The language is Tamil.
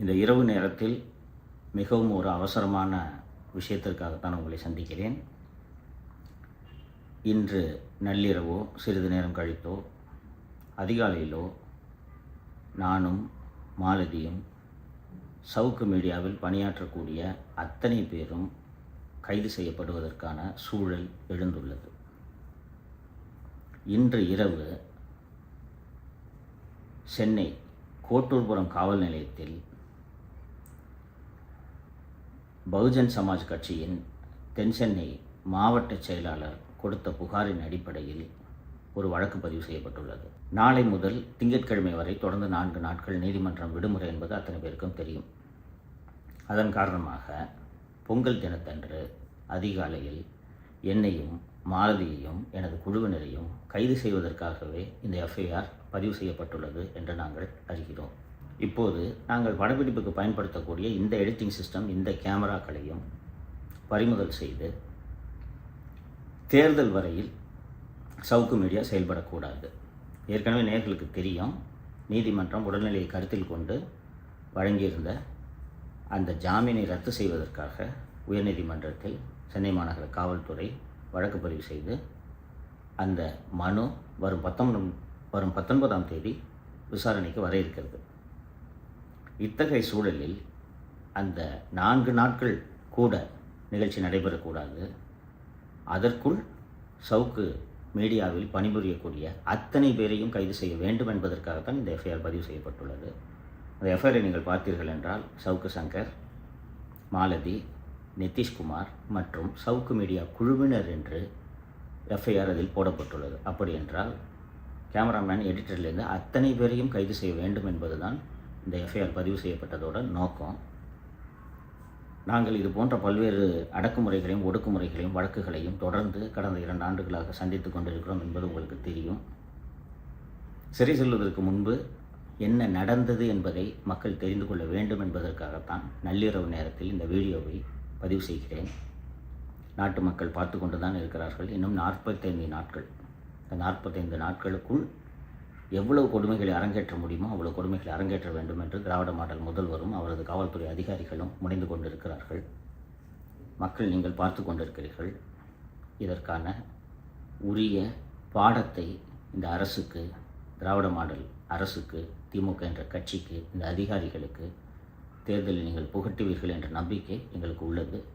இந்த இரவு நேரத்தில் மிகவும் ஒரு அவசரமான விஷயத்திற்காகத்தான் உங்களை சந்திக்கிறேன். இன்று நள்ளிரவோ சிறிது நேரம் கழித்தோ அதிகாலையிலோ நானும் மாலதியும் சவுக்கு மீடியாவில் பணியாற்றக்கூடிய அத்தனை பேரும் கைது செய்யப்படுவதற்கான சூழல் எழுந்துள்ளது. இன்று இரவு சென்னை கோட்டூர்புரம் காவல் நிலையத்தில் பகுஜன் சமாஜ் கட்சியின் தென் சென்னை மாவட்ட செயலாளர் கொடுத்த புகாரின் அடிப்படையில் ஒரு வழக்கு பதிவு செய்யப்பட்டுள்ளது. நாளை முதல் திங்கட்கிழமை வரை தொடர்ந்து நான்கு நாட்கள் நீதிமன்றம் விடுமுறை என்பது அத்தனை பேருக்கும் தெரியும். அதன் காரணமாக பொங்கல் தினத்தன்று அதிகாலையில் என்னையும் மாலதியையும் எனது குழுவினரையும் கைது செய்வதற்காகவே இந்த எஃப்ஐஆர் பதிவு செய்யப்பட்டுள்ளது என்று நாங்கள் அறிகிறோம். இப்போது நாங்கள் படப்பிடிப்புக்கு பயன்படுத்தக்கூடிய இந்த எடிட்டிங் சிஸ்டம் இந்த கேமராக்களையும் பறிமுதல் செய்து தேர்தல் வரையில் சவுக்கு மீடியா செயல்படக்கூடாது. ஏற்கனவே நேர்களுக்கு தெரியும் நீதிமன்றம் உடல்நிலையை கருத்தில் கொண்டு வழங்கியிருந்த அந்த ஜாமீனை ரத்து செய்வதற்காக உயர்நீதிமன்றத்தில் சென்னை மாநகர காவல்துறை வழக்கு பதிவு செய்து அந்த மனு வரும் பத்தொன்பது வரும் பத்தொன்பதாம் தேதி விசாரணைக்கு வர இருக்கிறது. இத்தகைய சூழலில் அந்த நான்கு நாட்கள் கூட நிகழ்ச்சி நடைபெறக்கூடாது. அதற்குள் சவுக்கு மீடியாவில் பணிபுரியக்கூடிய அத்தனை பேரையும் கைது செய்ய வேண்டும் என்பதற்காகத்தான் இந்த எஃப்ஐஆர் பதிவு செய்யப்பட்டுள்ளது. அந்த எஃப்ஐஆரை நீங்கள் பார்த்தீர்கள் என்றால் சவுக்கு சங்கர் மாலதி நிதிஷ்குமார் மற்றும் சவுக்கு மீடியா குழுவினர் என்று எஃப்ஐஆர் அதில் போடப்பட்டுள்ளது. அப்படி என்றால் கேமராமேன் எடிட்டர்லேருந்து அத்தனை பேரையும் கைது செய்ய வேண்டும் என்பதுதான் இந்த எஃப்ஐஆர் பதிவு செய்யப்பட்டதோட நோக்கம். நாங்கள் இது போன்ற பல்வேறு அடக்குமுறைகளையும் ஒடுக்குமுறைகளையும் வழக்குகளையும் தொடர்ந்து கடந்த இரண்டு ஆண்டுகளாக சந்தித்து கொண்டிருக்கிறோம் என்பது உங்களுக்கு தெரியும். சிறை செல்வதற்கு முன்பு என்ன நடந்தது என்பதை மக்கள் தெரிந்து கொள்ள வேண்டும் என்பதற்காகத்தான் நள்ளிரவு நேரத்தில் இந்த வீடியோவை பதிவு செய்கிறேன். நாட்டு மக்கள் பார்த்து கொண்டு தான் இருக்கிறார்கள். இன்னும் நாற்பத்தைந்து நாட்கள். இந்த நாற்பத்தைந்து நாட்களுக்குள் எவ்வளவு கொடுமைகளை அரங்கேற்ற முடியுமோ அவ்வளவு கொடுமைகளை அரங்கேற்ற வேண்டும் என்று திராவிட மாடல் முதல்வரும் அவரது காவல்துறை அதிகாரிகளும் முனைந்து கொண்டிருக்கிறார்கள். மக்கள் நீங்கள் பார்த்து கொண்டிருக்கிறீர்கள். இதற்கான உரிய பாடத்தை இந்த அரசுக்கு திராவிட மாடல் அரசுக்கு திமுக என்ற கட்சிக்கு இந்த அதிகாரிகளுக்கு தேர்தலில் நீங்கள் புகட்டுவீர்கள் என்ற நம்பிக்கை எங்களுக்கு உள்ளது.